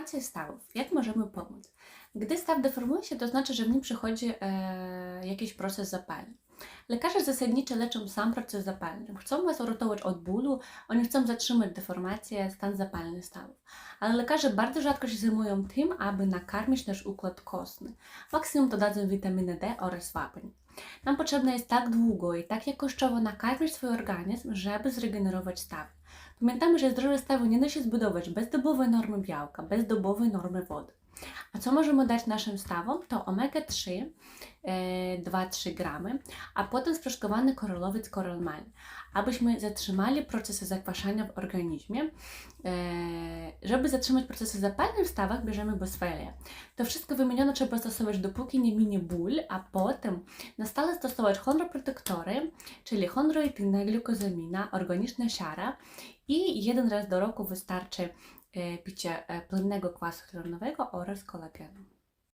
Deformacja stawów. Jak możemy pomóc? Gdy staw deformuje się, to znaczy, że w nim przychodzi e, jakiś proces zapalny. Lekarze zasadniczo leczą sam proces zapalny. Chcą Was uratować od bólu, oni chcą zatrzymać deformację, stan zapalny stawów. Ale lekarze bardzo rzadko się zajmują tym, aby nakarmić nasz układ kostny. Maksimum to dadzą witaminę D oraz wapń. Nam potrzebne jest tak długo i tak jakościowo nakarmić swój organizm, żeby zregenerować stawy. Pamiętamy, że zdrowe stawy nie da się zbudować bez dobowej normy białka, bez dobowej normy wody. A co możemy dać naszym stawom? To omega-3, e, 2-3 gramy, a potem sproszkowany koralowiec koralmal, abyśmy zatrzymali procesy zakwaszania w organizmie. Żeby zatrzymać procesy zapalne w stawach, bierzemy boswelę. To wszystko wymienione trzeba stosować dopóki nie minie ból, a potem na stale stosować chondroprotektory, czyli chondroityna, glukozamina, organiczna siara i jeden raz do roku wystarczy e, picie e, płynnego kwasu hialuronowego oraz kolagenu.